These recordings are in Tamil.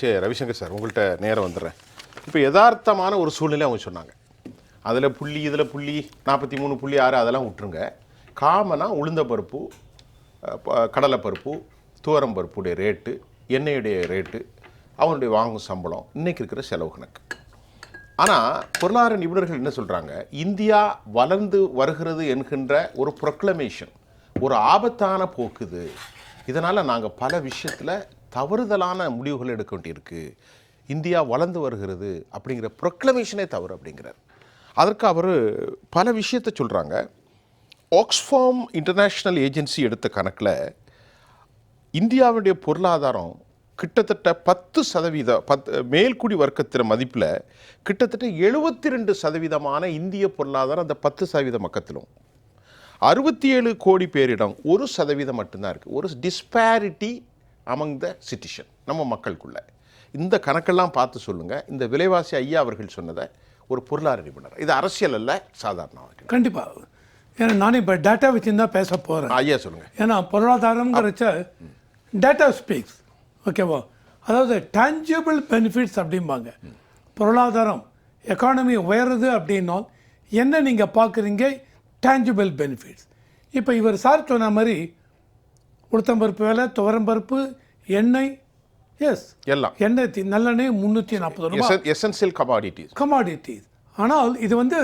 சரி ரவிசங்கர் சார் உங்கள்கிட்ட நேரம் வந்துடுறேன். இப்போ யதார்த்தமான ஒரு சூழ்நிலை அவங்க சொன்னாங்க. அதில் புள்ளி இதில் புள்ளி நாற்பத்தி மூணு புள்ளி ஆறு அதெல்லாம் விட்டுருங்க. காமனாக உளுந்த பருப்பு கடலைப்பருப்பு துவரம் பருப்புடைய ரேட்டு எண்ணெயுடைய ரேட்டு அவனுடைய வாங்கும் சம்பளம் இன்றைக்கி இருக்கிற செலவு கணக்கு. ஆனால் பொருளாதார நிபுணர்கள் என்ன சொல்கிறாங்க இந்தியா வளர்ந்து வருகிறது என்கின்ற ஒரு ப்ரொக்ளமேஷன் ஒரு ஆபத்தான போக்குது. இதனால் நாங்கள் பல விஷயத்தில் தவறுதலான முடிவுகள் எடுக்க வேண்டியிருக்கு. இந்தியா வளர்ந்து வருகிறது அப்படிங்கிற ப்ரொக்ளமேஷனே தவறு அப்படிங்கிறார். அதற்கு அவர் பல விஷயத்தை சொல்கிறாங்க ஆக்ஸ்ஃபார்ம் இன்டர்நேஷ்னல் ஏஜென்சி எடுத்த கணக்கில் இந்தியாவுடைய பொருளாதாரம் கிட்டத்தட்ட பத்து சதவீத பத் மேல்குடி வர்க்கத்தின் மதிப்பில் கிட்டத்தட்ட எழுபத்தி ரெண்டு சதவீதமான இந்திய பொருளாதாரம் அந்த பத்து சதவீத மக்கத்திலும் அறுபத்தி ஏழு கோடி பேரிடம் ஒரு சதவீதம் மட்டும்தான் இருக்குது ஒரு டிஸ்பேரிட்டி அமங் த சிட்டிசன் நம்ம மக்களுக்குள்ள. இந்த கணக்கெல்லாம் பார்த்து சொல்லுங்கள் இந்த விலைவாசி ஐயா அவர்கள் சொன்னதை ஒரு பொருளாதார நிபுணர். இது அரசியல் அல்ல சாதாரண கண்டிப்பாக ஏன்னா நானே இப்போ டேட்டா வச்சு தான் பேச போகிறேன் ஐயா சொல்லுங்கள் ஏன்னா பொருளாதாரங்கிறச்ச டேட்டா ஸ்பீக்ஸ் ஓகேவா அதாவது டேஞ்சபிள் பெனிஃபிட்ஸ் அப்படிம்பாங்க. பொருளாதாரம் எக்கானமி உயருது அப்படின்னால் என்ன நீங்கள் பார்க்குறீங்க? டேஞ்சபிள் பெனிஃபிட்ஸ் இப்போ இவர் சார் சொன்ன மாதிரி உளுத்தம்பருப்பு விலை துவரம்பருப்பு எண்ணெய் எஸ் எல்லாம். எண்ணெய் நல்லெண்ணெய் முந்நூற்றி நாற்பது ரூபா. எசென்சியல் கமாடிட்டிஸ் கமாடிட்டிஸ் ஆனால் இது வந்து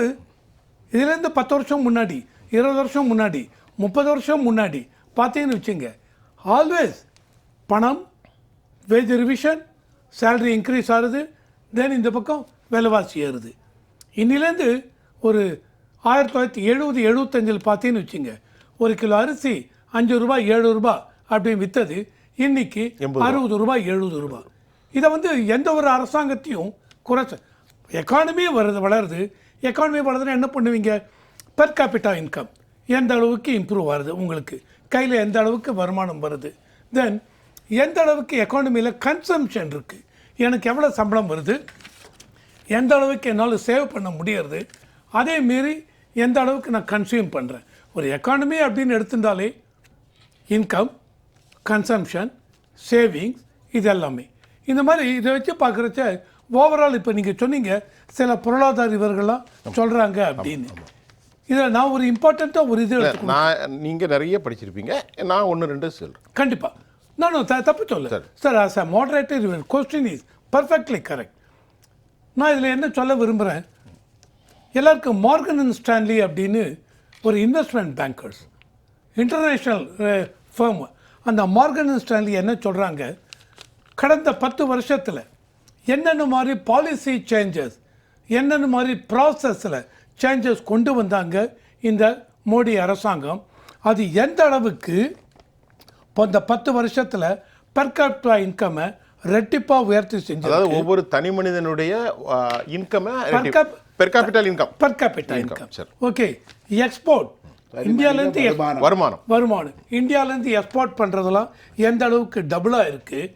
இதுலேருந்து பத்து வருஷம் முன்னாடி இருபது வருஷம் முன்னாடி முப்பது வருஷம் முன்னாடி பார்த்தீங்கன்னு வச்சுங்க ஆல்வேஸ் பணம் வேஜ் ரிவிஷன் சேலரி இன்க்ரீஸ் ஆகுது தென் இந்த பக்கம் விலைவாசி ஏறுது. இன்னிலேருந்து ஒரு ஆயிரத்தி தொள்ளாயிரத்தி எழுபது எழுபத்தஞ்சில் பார்த்தீங்கன்னு வச்சுங்க ஒரு கிலோ அரிசி அஞ்சு ரூபாய் ஏழு ரூபாய் அப்படின்னு விற்றது இன்னைக்கு அறுபது ரூபாய் எழுபது ரூபாய். இதை வந்து எந்த ஒரு அரசாங்கத்தையும் குறைச்ச எக்கானமி வருது வளருது. எக்கானமி வளருதுன்னா என்ன பண்ணுவீங்க? பெர் கேபிட்டா இன்கம் எந்த அளவுக்கு இம்ப்ரூவ் ஆகுது உங்களுக்கு? கையில் எந்த அளவுக்கு வருமானம் வருது? தென் எந்த அளவுக்கு எக்கானமியில் கன்சம்ஷன் இருக்குது எனக்கு எவ்வளோ சம்பளம் வருது? எந்த அளவுக்கு என்னால் சேவ் பண்ண முடியறது? அதே மீறி எந்த அளவுக்கு நான் கன்சியூம் பண்ணுறேன் ஒரு எக்கானமி அப்படின்னு எடுத்திருந்தாலே இன்கம் கன்சம்ஷன் சேவிங்ஸ் இது எல்லாமே இந்த மாதிரி இதை வச்சு பார்க்குறச்ச ஓவரால் இப்போ நீங்கள் சொன்னீங்க சில பொருளாதார இவர்கள்லாம் சொல்கிறாங்க அப்படின்னு. இதில் நான் ஒரு இம்பார்ட்டண்ட்டாக ஒரு இது நான் நீங்கள் நிறைய படிச்சிருப்பீங்க நான் ஒன்று ரெண்டு சொல்கிறேன் கண்டிப்பாக நான் த தப்பு சொல்ல சரி. As a moderator your question is perfectly correct நான் இதில் என்ன சொல்ல விரும்புகிறேன் எல்லாருக்கும் மார்கன் அண்ட் ஸ்டான்லி அப்படின்னு ஒரு இன்வெஸ்ட்மெண்ட் பேங்கர்ஸ் இன்டர்நேஷ்னல் ஃபேம் அந்த மார்கன் ஸ்டான்லி என்ன சொல்கிறாங்க கடந்த பத்து வருஷத்தில் என்னென்ன மாதிரி பாலிசி சேஞ்சஸ் என்னென்ன மாதிரி ப்ராசஸில் சேஞ்சஸ் கொண்டு வந்தாங்க இந்த மோடி அரசாங்கம்? அது எந்த அளவுக்கு இப்போ இந்த பத்து வருஷத்தில் பெர் கேபிட்டா இன்கம்மை ரெட்டிப்பாக உயர்த்தி செஞ்சது அதாவது ஒவ்வொரு தனி மனிதனுடைய income cap- per capital income per income சரி. ஓகே எக்ஸ்போர்ட் இந்தியாவிலேருந்து வருமானம். வருமானம். இந்தியாவிலேருந்து எக்ஸ்போர்ட் பண்ணுறதெல்லாம் எந்த அளவுக்கு டபுளாக இருக்குது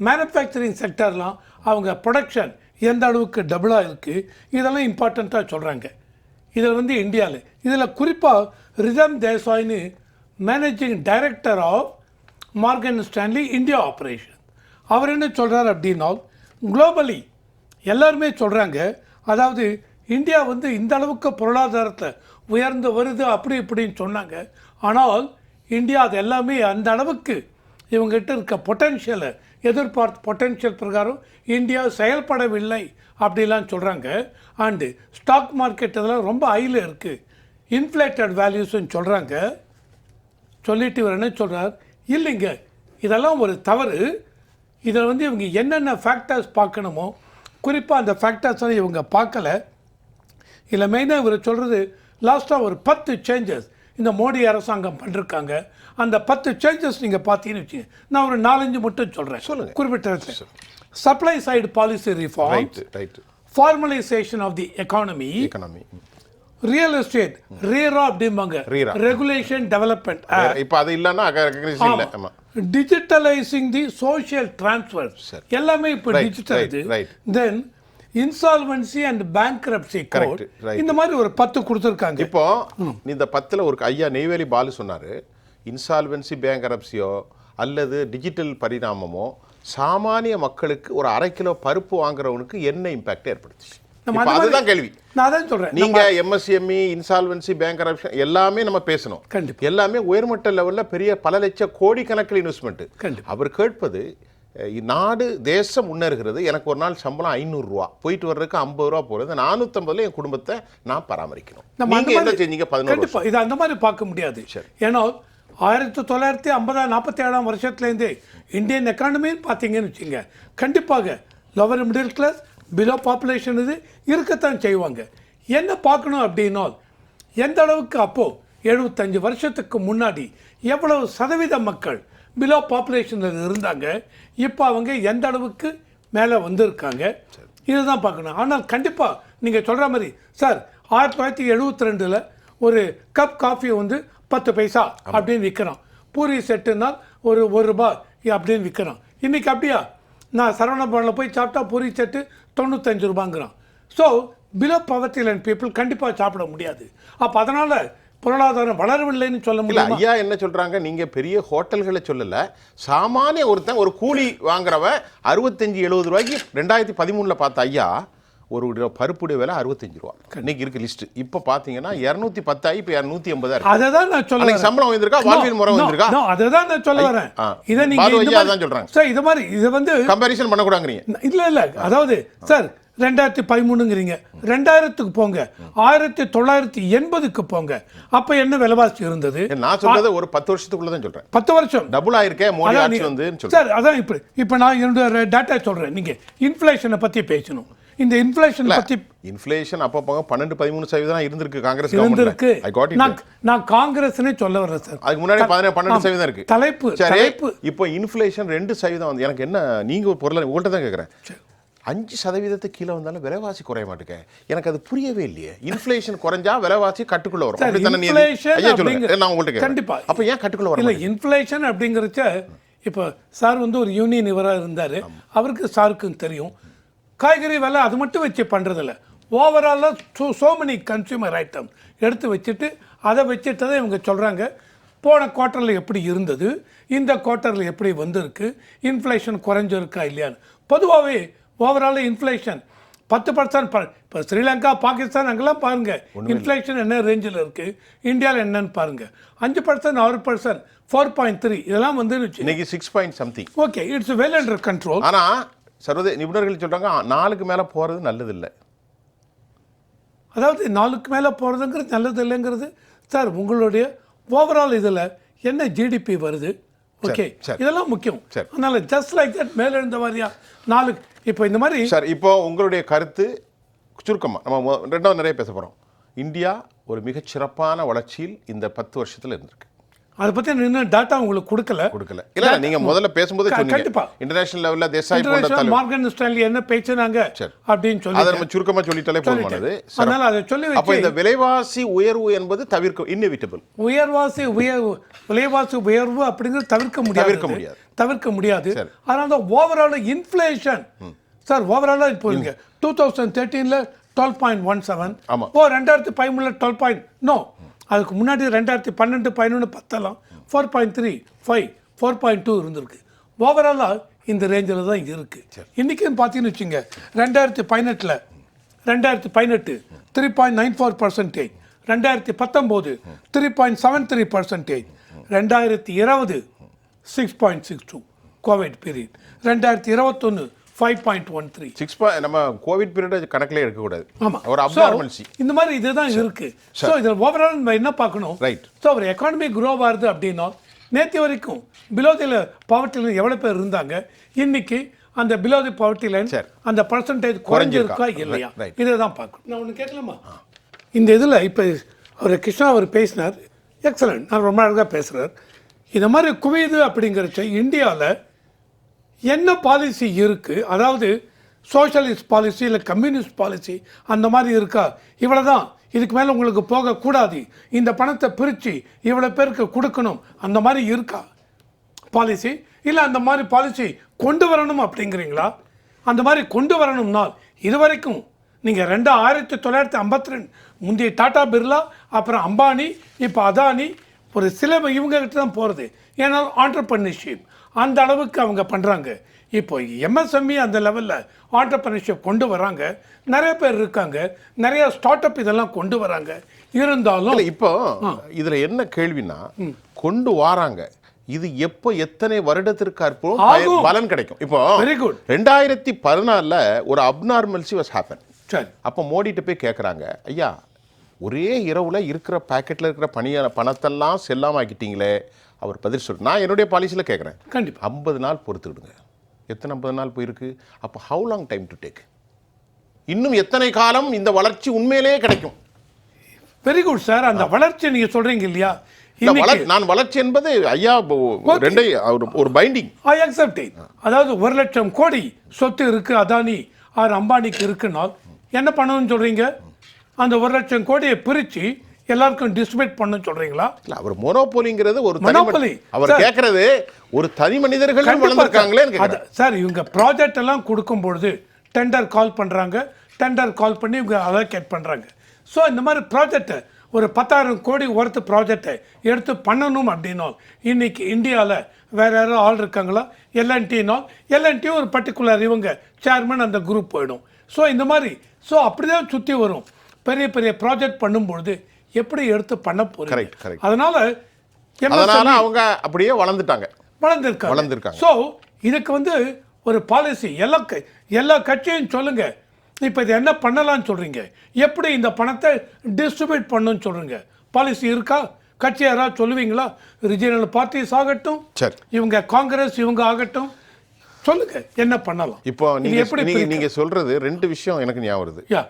மேனுஃபேக்சரிங் செக்டர்லாம் அவங்க ப்ரொடக்ஷன் எந்த அளவுக்கு டபுளாக இருக்குது இதெல்லாம் இம்பார்ட்டண்ட்டாக சொல்கிறாங்க இதில் வந்து இந்தியாவில் இதில் குறிப்பாக Ridham தேசாய்னு managing director of Morgan Stanley India operation அவர் என்ன சொல்கிறார் அப்படின்னா குளோபலி எல்லாருமே சொல்கிறாங்க அதாவது இந்தியா வந்து இந்த அளவுக்கு பொருளாதாரத்தை உயர்ந்து வருது அப்படி இப்படின்னு சொன்னாங்க. ஆனால் இந்தியா அது எல்லாமே அந்த அளவுக்கு இவங்ககிட்ட இருக்க பொட்டென்ஷியலை எதிர்பார்த்த பொட்டென்ஷியல் பிரகாரம் இந்தியா செயல்படவில்லை அப்படிலாம் சொல்கிறாங்க அண்டு ஸ்டாக் மார்க்கெட் இதெல்லாம் ரொம்ப ஹையில் இருக்குது இன்ஃப்ளேட்டட் வேல்யூஸ்ன்னு சொல்கிறாங்க சொல்லிட்டு இவர் என்ன சொல்கிறார் இல்லைங்க இதெல்லாம் ஒரு தவறு. இதில் வந்து இவங்க என்னென்ன ஃபேக்டர்ஸ் பார்க்கணுமோ குறிப்பாக அந்த ஃபேக்டர்ஸ் இவங்க பார்க்கல. இதில் மெயினாக இவர் சொல்கிறது லாஸ்ட்டாக ஒரு பத்து சேஞ்சஸ் இந்த மோடி அரசாங்கம் பண்ணிருக்காங்க. அந்த பத்து சேஞ்சஸ் நீங்கள் பார்த்தீங்கன்னு வச்சுங்க நான் ஒரு நாலஞ்சு மட்டும் சொல்கிறேன் சொல்லுங்க. குறிப்பிட்ட supply side policy reform formalisation of the economy economy real estate RERA அப்படிம்பாங்க. ரெகுலேஷன் டெவலப்மெண்ட் இப்போ அது இல்லைன்னா டிஜிட்டலைசிங் தி சோஷியல் டிரான்ஸ்ஃபர். எல்லாமே இப்போ digital. Then insolvency and bankruptcy Correct, code right. இந்த மாதிரி ஒரு பத்து கொடுத்துருக்காங்க. இப்போ இந்த பத்தில் ஒரு ஐயா நெய்வேலி பாலு சொன்னார் இன்சால்வன்சி பேங்கரப்சியோ அல்லது டிஜிட்டல் பரிணாமமோ சாமானிய மக்களுக்கு ஒரு அரை கிலோ பருப்பு வாங்குறவனுக்கு என்ன இம்பாக்ட் ஏற்படுத்துச்சு? அதுதான் கேள்வி. நான் அதான் சொல்றேன். நீங்க எம்எஸ்எம்இ இன்சால்வன்சி பேங்க் கரப்ஷன் எல்லாமே நம்ம பேசணும். எல்லாமே உயர்மட்ட லெவல்ல பெரிய பல லட்சம் கோடி கணக்கில் இன்வெஸ்ட்மெண்ட். அவர் கேட்பது நாடு தேசம் முன்னேறுகிறது. எனக்கு ஒரு நாள் சம்பளம் ஐநூறு ரூபா போயிட்டு வர்றதுக்கு ஐம்பது ரூபா போறது நானூத்தம்பதுல என் குடும்பத்தை நான் பராமரிக்கணும். நம்ம அந்த நீங்க என்ன செஞ்சீங்க? கண்டிப்பா. இது அந்த மாதிரி பார்க்க முடியாது. சரி. ஏன்னா ஆயிரத்தி தொள்ளாயிரத்தி ஐம்பதாம் நாற்பத்தி ஏழாம் வருஷத்துலேருந்தே இந்தியன் எக்கானமின்னு பார்த்தீங்கன்னு வச்சுங்க கண்டிப்பாக lower middle class below population இது இருக்கத்தான் செய்வாங்க. என்ன பார்க்கணும் அப்படின்னா எந்த அளவுக்கு அப்போ எழுபத்தஞ்சு வருஷத்துக்கு முன்னாடி எவ்வளவு சதவீத மக்கள் பிலோ பாப்புலேஷனில் இருந்தாங்க. இப்போ அவங்க எந்த அளவுக்கு மேலே வந்திருக்காங்க? இதுதான் பார்க்கணும். ஆனால் கண்டிப்பாக நீங்கள் சொல்கிற மாதிரி சார் ஆயிரத்தி தொள்ளாயிரத்தி எழுபத்தி ரெண்டில் ஒரு கப் காஃபி வந்து பத்து பைசா அப்படின்னு விற்கிறான் பூரி செட்டுனால் ஒரு ஒரு ரூபாய் அப்படின்னு விற்கிறான் இன்னைக்கு அப்படியா? நான் சரவணபவனில் போய் சாப்பிட்டா பூரி செட்டு தொண்ணூத்தஞ்சு ரூபாங்கிறான் so below poverty line people கண்டிப்பாக சாப்பிட முடியாது. அப்போ அதனால் பொருளாதாரம் வளரவில்லைன்னு சொல்ல முடியுமா? ஐயா என்ன சொல்றாங்க? நீங்க பெரிய ஹோட்டல்களை சொல்லல. சாமானிய ஒருத்தன் ஒரு கூலி வாங்குறவன் அறுபத்தஞ்சு எழுபது ரூபாய்க்கு ரெண்டாயிரத்தி பதிமூணுல பார்த்த ஐயா ஒரு பருப்புடைய விலை அறுபத்தஞ்சு ரூபா. இன்னைக்கு இருக்கு லிஸ்ட் இப்போ பாத்தீங்கன்னா இரநூத்தி பத்தாயி இப்போ இரநூத்தி எண்பதா இருக்கு. அதை தான் நான் சொல்ல. சம்பளம் வந்திருக்கா வாழ்வியல் முறை வந்திருக்கா அதை தான் நான் சொல்ல வரேன். இதை நீங்க பாது இந்த ஐயா மாதிரி- அதான் சொல்றாங்க. சார் இது மாதிரி இது வந்து கம்பாரிசன் பண்ணக்கூடாங்கிறீங்க இல்ல இல்ல. அதாவது சார் ரெண்டாயிரத்தி பதிமூணுங்கிறீங்க. ரெண்டாயிரத்துக்கு போங்க. ஆயிரத்தி தொள்ளாயிரத்தி எண்பதுக்கு போங்க. அப்ப என்ன விலைவாசி இருந்தது? நான் சொல்றது ஒரு பத்து வருஷத்துக்குள்ள தான் சொல்றேன். பத்து வருஷம். டபுள் ஆயிருக்கே மோடி ஆட்சி வந்து சார் அதான் இப்ப இப்ப நான் என்னோட டேட்டா சொல்றேன். நீங்க இன்ஃப்ளேஷனை பத்தி பேசணும். இந்த இன்ஃப்ளேஷன் பத்தி இன்ஃப்ளேஷன் அப்போ பன்னெண்டு பதிமூணு சதவீதம் இருந்திருக்கு காங்கிரஸ் இருந்திருக்கு. நான் காங்கிரஸ்னே சொல்ல வர்றேன் சார். அதுக்கு முன்னாடி பன்னெண்டு. சதவீதம் இருக்கு. தலைப்பு தலைப்பு இப்போ இன்ஃப்ளேஷன் ரெண்டு சதவீதம் வந்து எனக்கு என்ன நீங்க ஒரு பொருளை உங்கள்கிட்ட தான் கேட்குறேன் அஞ்சு சதவீதத்துக்கு கீழே வந்தாலும் விலைவாசி குறைய மாட்டேங்க. எனக்கு அது புரியவே இல்லையே. இன்ஃப்ளேஷன் குறைஞ்சா விலைவாசி கட்டுக்குள்ள வரும். நான் உங்கள்கிட்ட கேட்குறேன் கண்டிப்பா. அப்போ ஏன் கட்டுக்குள்ள வர இல்ல இன்ஃப்ளேஷன் அப்படிங்கிறச்ச இப்போ சார் வந்து ஒரு யூனியன் இவராக இருந்தார். அவருக்கு சாருக்கும் தெரியும். காய்கறி விலை அது மட்டும் வச்சு பண்ணுறதில்ல ஓவராலாக so so many consumer item எடுத்து வச்சுட்டு அதை வச்சுட்டு தான் இவங்க சொல்கிறாங்க போன குவார்ட்டரில் எப்படி இருந்தது? இந்த குவார்ட்டரில் எப்படி வந்திருக்கு? இன்ஃப்ளேஷன் குறைஞ்சிருக்கா இல்லையான்னு. பொதுவாகவே ஓவரால் இன்ஃப்ளேஷன் பத்து பர்சன்ட் இப்போ ஸ்ரீலங்கா பாகிஸ்தான் அங்கெல்லாம் பாருங்க. இன்ஃப்ளேஷன் என்ன ரேஞ்சில் இருக்கு? இந்தியாவில் என்னன்னு பாருங்க. அஞ்சு பர்சன்ட் ஆறு பர்சன்ட் ஃபோர் பாயிண்ட் த்ரீ இதெல்லாம் வந்துருச்சு. இன்னைக்கு six point something okay it's well under control ஆனா சர்வதே நிபுணர்கள் சொல்றாங்க நாலுக்கு மேல போறது நல்லது இல்லை அதாவது நாலுக்கு மேலே போகிறதுங்கிறது நல்லது இல்லைங்கிறது? சார் உங்களுடைய ஓவரால் இதில் என்ன ஜிடிபி வருது? ஓகே சரி. இதெல்லாம் முக்கியம். சரி. அதனால ஜஸ்ட் லைக் தட் மேலே இருந்த வாரியா நாலு இப்போ இந்த மாதிரி சார் இப்போ உங்களுடைய கருத்து சுருக்கமா நம்ம ரெண்டாவது நிறைய பேச போறோம். இந்தியா ஒரு மிகச் சிறப்பான வளர்ச்சியில் இந்த பத்து வருஷத்துல இருந்திருக்கு. அதை பற்றி இன்னும் டாட்டா உங்களுக்கு கொடுக்கல. கொடுக்கல. இல்ல நீங்க முதல்ல பேசும்போது க- சொன்னீங்க. கண்டிப்பா. இன்டர்நேஷனல் லெவல்ல தேசாய் மார்கன் ஸ்டான்லி என்ன பேச்சுனாங்க சரி. அப்படின்னு சொல்லி அதை நம்ம சுருக்கமா சொல்லிட்டாலே போதுமானது. அதனால அதை சொல்லி அப்ப இந்த விலைவாசி உயர்வு என்பது தவிர்க்க இன்னெவிட்டபிள் உயர்வாசி உயர்வு விலைவாசி உயர்வு அப்படிங்கிறது தவிர்க்க முடியாது. தவிர்க்க முடியாது. தவிர்க்க முடியாது. அதனால தான் ஓவரால் இன்ஃப்ளேஷன் சார் ஓவராலாக இப்போ இங்க டூ தௌசண்ட் தேர்ட்டீனில் டுவெல் பாயிண்ட் ஒன் செவன். ஓ ரெண்டாயிரத்தி பதிமூணில் டுவெல் பாயிண்ட் நோ அதுக்கு முன்னாடி ரெண்டாயிரத்தி பன்னெண்டு பதினொன்று பத்தெல்லாம் four point three five four point two இருந்திருக்கு. ஓவராலாக இந்த ரேஞ்சில் தான் இருக்கு. இன்றைக்கும் பார்த்தீங்கன்னு வச்சுங்க ரெண்டாயிரத்தி பதினெட்டில் ரெண்டாயிரத்தி பதினெட்டு three point nine four percentage ரெண்டாயிரத்தி பத்தொம்போது three point seven three percentage ரெண்டாயிரத்தி இருபது six point six two covid period ரெண்டாயிரத்தி இருபத்தொன்று five point one three six நம்ம கோவிட் பீரியட் கணக்கிலே எடுக்கக்கூடாது. ஆமா. ஒரு அப்நார்மல்சி இந்த மாதிரி இதுதான் இருக்கு. ஸோ இதில் ஓவரால் நம்ம என்ன பார்க்கணும்? Right. ஸோ ஒரு எக்கானமி க்ரோ ஆகுது அப்படின்னா நேற்று வரைக்கும் பிலோ தி பவர்ட்டி லைன் எவ்வளோ பேர் இருந்தாங்க? இன்னைக்கு அந்த பிலோ தி பவர்ட்டி லைன் சரி. அந்த பர்சன்டேஜ் குறைஞ்சிருக்கா? இல்லையா. இதை தான் பார்க்கணும். நான் ஒன்று கேட்கலாமா? இந்த இதில் இப்போ அவர் கிருஷ்ணா அவர் பேசினார். எக்ஸலண்ட் நான் ரொம்ப அழகாக பேசுகிறார் இந்த மாதிரி குவியுது அப்படிங்கிறச்ச இந்தியாவில் என்ன பாலிசி இருக்குது அதாவது சோஷலிஸ்ட் பாலிசி இல்லை கம்யூனிஸ்ட் பாலிசி அந்த மாதிரி இருக்கா? இவ்வளோ தான் இதுக்கு மேலே உங்களுக்கு போகக்கூடாது. இந்த பணத்தை பிரித்து இவ்வளோ பேருக்கு கொடுக்கணும். அந்த மாதிரி இருக்கா? பாலிசி இல்லை அந்த மாதிரி பாலிசி கொண்டு வரணும் அப்படிங்கிறீங்களா? அந்த மாதிரி கொண்டு வரணும்னால் இதுவரைக்கும் நீங்கள் ரெண்டு ஆயிரத்தி தொள்ளாயிரத்தி ஐம்பத்தி ரெண்டு முந்தைய டாடா பிர்லா அப்புறம் அம்பானி இப்போ அதானி ஒரு சில இவங்ககிட்ட தான் போகிறது ஏன்னா ஆண்டர்பிரினர்ஷிப் அந்த அளவுக்கு அவங்க பண்ணுறாங்க இப்போ எம்எஸ்எம்இ E அந்த லெவலில் ஆண்டர்பிரினர்ஷிப் கொண்டு வராங்க. நிறைய பேர் இருக்காங்க. நிறைய ஸ்டார்ட் அப் இதெல்லாம் கொண்டு வராங்க. இருந்தாலும் இப்போ இதுல என்ன கேள்வினா கொண்டு வாராங்க. இது எப்போ எத்தனை வருடத்திற்கு அற்பும். பலன் கிடைக்கும். இப்போ Very good. ரெண்டாயிரத்தி பதினாலில் ஒரு அப்நார்மல்சி வாஸ் ஹேப்பன் சரி. அப்போ மோடிட்ட போய் கேட்குறாங்க ஐயா ஒரே இரவுல இருக்கிற பாக்கெட்ல இருக்கிற பணிய பணத்தெல்லாம் செல்லாம ஆக்கிட்டீங்களே. அவர் பதில் சொல்லு நான் என்னுடைய பாலிசியில் கேட்குறேன் கண்டிப்பா. ஐம்பது நாள் பொறுத்துக்கிடுங்க எத்தனை ஐம்பது நாள் போயிருக்கு? அப்போ how long time to take இன்னும் எத்தனை காலம் இந்த வளர்ச்சி உண்மையிலேயே கிடைக்கும்? வெரி குட் சார் அந்த வளர்ச்சி நீங்க சொல்றீங்க இல்லையா? நான் வளர்ச்சி என்பது ஐயா ரெண்டை ஒரு- பைண்டிங் ஐ அக்செப்ட் அதாவது ஒரு லட்சம் கோடி சொத்து இருக்கு அதானி ஆர் அம்பானிக்கு இருக்குனால் என்ன பண்ணணும்னு சொல்றீங்க? அந்த ஒரு லட்சம் கோடியை பிரிச்சு எல்லாருக்கும் டிஸ்ட்ரிபியூட் பண்ண சொல்றீங்களா? இல்ல அவர் மோனோபோலிங்கிறது ஒரு தனி Monopoly. மனி- அவர். கேட்கறது ஒரு தனி மனிதர்கள் கண்டிப்பா வளர்ந்துருக்காங்களேன்னு சார். அது- இவங்க ப்ராஜெக்ட் எல்லாம் கொடுக்கும் பொழுது டெண்டர் கால் பண்றாங்க. டெண்டர் கால் பண்ணி இவங்க அலோகேட் பண்றாங்க. ஸோ இந்த மாதிரி ப்ராஜெக்டை ஒரு பத்தாயிரம் கோடி ஒர்த்து ப்ராஜெக்டை எடுத்து பண்ணணும் அப்படின்னால் இன்னைக்கு இந்தியாவில் வேற யாரும் ஆள் இருக்காங்களா? எல்என்டினால் எல்என்டி ஒரு பர்டிகுலர் இவங்க சேர்மன் அந்த குரூப் போயிடும். ஸோ இந்த மாதிரி ஸோ அப்படிதான் சுற்றி வரும். பெரிய பெரிய ப்ராஜெக்ட் பண்ணும்பொழுது எப்படி எடுத்து பண்ண போறீங்க. அதனால அதனால அவங்க அப்படியே வளர்ந்துட்டாங்க. வளர்ந்துருக்காங்க. வளர்ந்திருக்காங்க. ஸோ இதுக்கு வந்து ஒரு பாலிசி எல்லா எல்லா கட்சியும் சொல்லுங்க. இப்போ இது என்ன பண்ணலாம்னு சொல்றீங்க? எப்படி இந்த பணத்தை டிஸ்ட்ரிபியூட் பண்ணணும்னு சொல்றீங்க? பாலிசி இருக்கா? கட்சி யாராவது சொல்லுவீங்களா? ரிஜினல் பார்ட்டிஸ் ஆகட்டும் சரி. இவங்க காங்கிரஸ் இவங்க ஆகட்டும். சொல்லுங்க என்ன பண்ணலாம்? இப்போ இது நீங்க எப்படி நீங்க பிரிக்க- நீங்க சொல்றது ரெண்டு விஷயம் எனக்கு ஞாபகம் வருது. யா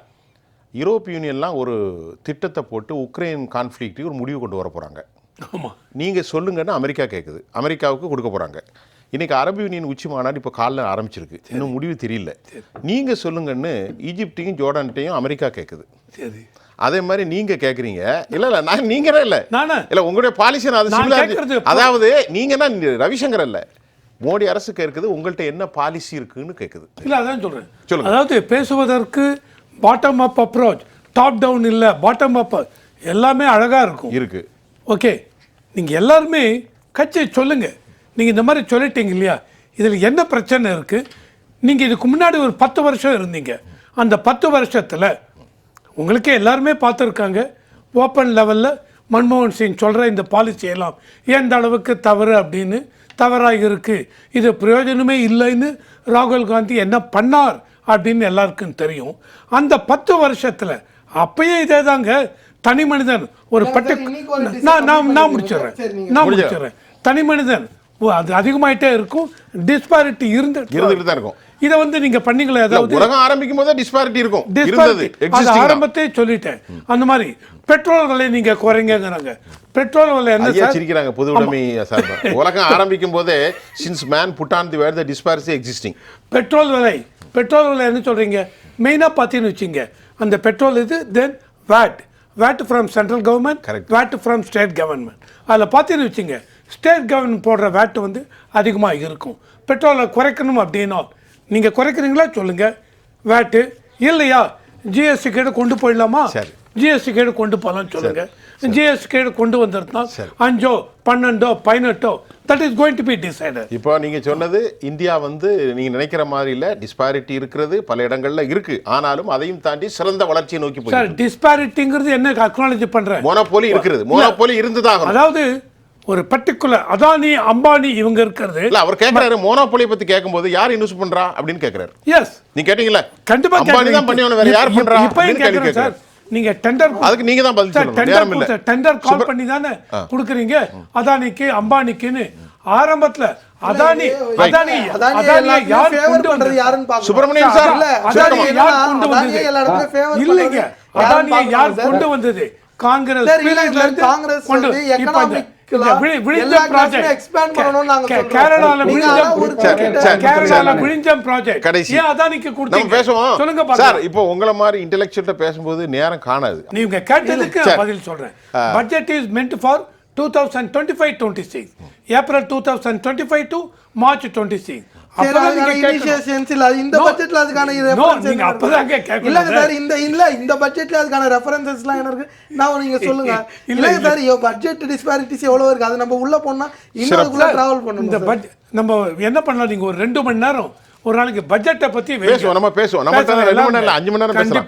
யூரோப் யூனியன்லாம் ஒரு திட்டத்தை போட்டு உக்ரைன் கான்ஃப்ளிக்ட்டுக்கு ஒரு முடிவு கொண்டு வர போறாங்க. ஆமா. நீங்க சொல்லுங்கன்னு அமெரிக்கா கேட்குது அமெரிக்காவுக்கு கொடுக்க போறாங்க. இன்னைக்கு அரபு யூனியன் உச்சி மாநாடு இப்போ காலைல ஆரம்பிச்சிருக்கு. இன்னும் முடிவு தெரியல. நீங்க சொல்லுங்கன்னு ஈஜிப்டையும் ஜோர்டான்ட்டையும் அமெரிக்கா கேட்குது சரி. அதே மாதிரி நீங்க கேக்குறீங்க. இல்ல இல்ல நான் நீங்க இல்ல. இல்ல உங்களுடைய பாலிசி அது அதாவது நீங்கன்னா ரவிசங்கர் இல்ல மோடி அரசு கேட்குது உங்கள்ட்ட என்ன பாலிசி இருக்குன்னு கேட்குது இல்ல அதான் சொல்றேன். சொல்லுங்க. அதாவது பேசுவதற்கு bottom up approach top down இல்ல பாட்டம் அப் எல்லாமே அழகா இருக்கும். இருக்கு. ஓகே நீங்கள் எல்லாருமே கட்சி சொல்லுங்கள் நீங்கள் இந்த மாதிரி சொல்லிட்டீங்க இல்லையா? இதில் என்ன பிரச்சனை இருக்குது நீங்கள் இதுக்கு முன்னாடி ஒரு பத்து வருஷம் இருந்தீங்க. அந்த பத்து வருஷத்தில் உங்களுக்கே எல்லாருமே பார்த்துருக்காங்க. ஓப்பன் லெவலில் மன்மோகன் சிங் சொல்கிற இந்த பாலிசி எல்லாம் எந்த அளவுக்கு தவறு அப்படின்னு? தவறாக இருக்குது இது பிரயோஜனமே இல்லைன்னு ராகுல் காந்தி என்ன பண்ணார்? அப்படின்னு எல்லாருக்கும் தெரியும். அந்த பத்து வருஷத்தில் அப்பயே இதே தாங்க தனி மனிதன் ஒரு பட்டு நான் நான் நான் முடிச்சிடுறேன். சரி, நான். முடிச்சிடுறேன். தனி மனிதன் ஓ, அது அதிகமாயிட்டே இருக்கும். டிஸ்பாரிட்டி இருந்துட்டு இருந்துட்டு தான் இருக்கும். இதை வந்து நீங்க பண்ணீங்களா ஏதாவது? உலகம் ஆரம்பிக்கும் போதே டிஸ்பாரிட்டி இருக்கும். அது தான். ஆரம்பத்தே சொல்லிட்டேன். அந்த மாதிரி பெட்ரோல் விலை நீங்க குறைங்கிறாங்க பெட்ரோல் விலை என்ன சார்? சிரிக்கிறாங்க பொது உடைமை சார்பா உலகம் ஆரம்பிக்கும் போதே since man put on the where the disparity existing petrol விலை பெட்ரோல் விலை என்ன சொல்றீங்க? மெயினாக பார்த்தீங்கன்னு வச்சுங்க. அந்த பெட்ரோல் இது then VAT VAT from central government Correct. VAT from state government அதில் பார்த்தீங்கன்னு வச்சுங்க ஸ்டேட் கவர்மெண்ட் போடுற வேட் வந்து அதிகமாக இருக்கும். பெட்ரோலை குறைக்கணும் அப்படின்னா நீங்கள் குறைக்கிறீங்களா சொல்லுங்கள் வேட்டு இல்லையா? ஜிஎஸ்டி கீழே கொண்டு போயிடலாமா? சரி. ஜிஎஸ்டி கீழே கொண்டு போகலாம்னு சொல்லுங்க. ஜிஎஸ்டி கீழே கொண்டு வந்திருந்தா. அஞ்சோ பன்னெண்டோ பதினெட்டோ that is going to be decided இப்போ நீங்க சொன்னது இந்தியா வந்து நீங்க நினைக்கிற மாதிரி இல்ல டிஸ்பாரிட்டி இருக்கிறது பல இடங்கள்ல இருக்கு. ஆனாலும் அதையும் தாண்டி சிறந்த வளர்ச்சியை நோக்கி போய் சார் டிஸ்பாரிட்டிங்கிறது என்ன? அக்னாலஜ் பண்றேன் மோனோபோலி இருக்கிறது மோனோபோலி இருந்துதான் அதாவது ஒரு பர்டிகுலர் அதானி அம்பானி இவங்க இருக்கிறது. இல்ல அவர் கேக்குறாரு மோனோபோலி பத்தி கேட்கும்போது யார் இன்வெஸ்ட் பண்றா அப்படின்னு கேக்குறாரு. எஸ் நீ கேட்டீங்களா கண்டிப்பா அம்பானி. தான் பண்ணி வேற யார் பண்றா இப்பயும் கேக்குறேன் சார் நீங்க டெண்டர் அதுக்கு நீங்க தான் பதில் சொல்லணும். டெண்டர் கால் பண்ணி தானே கொடுக்குறீங்க? அதானிக்கு அம்பானிக்குன்னு. ஆரம்பத்துல அதானி அதானி எல்லாருக்குமே யார் கொண்டு வந்தது? யாருன்னு. சுப்பிரமணியன் சார், இல்ல, அதானியை யார் கொண்டு வந்தது? இல்லைங்க. அதானியை யார் கொண்டு. வந்தது? காங்கிரஸ் காங்கிரஸ் கொண்டு- உங்களை மாதிரி இன்டெலெக்சுவல்ட்ட பேசும்போது நேரம் காணாது. நீங்க கேட்டதுக்கு. பதில் சொல்றேன். Budget is meant for two thousand twenty five twenty six April two thousand twenty five to March twenty six இந்த பட்ஜெட்ல அதுக்கான references எல்லாம் என்ன இருக்கு? நான் நீங்க சொல்லுங்க. இல்ல, இல்லங்க இல்ல. சார், budget disparities எவ்வளவு இருக்கு? அது நம்ம உள்ள போனா சிறப்பு. travel பண்ணணும் இந்த. பட்ஜெட் நம்ம என்ன பண்ணலாம் நீங்க ஒரு ரெண்டு மணி நேரம் ஒரு நாளைக்கு பட்ஜெட்டை பத்தி. பேசுவோம் நம்ம பேசுவோம் நம்ம ரெண்டு மணி நேரம் அஞ்சு மணி நேரம். பேசலாம்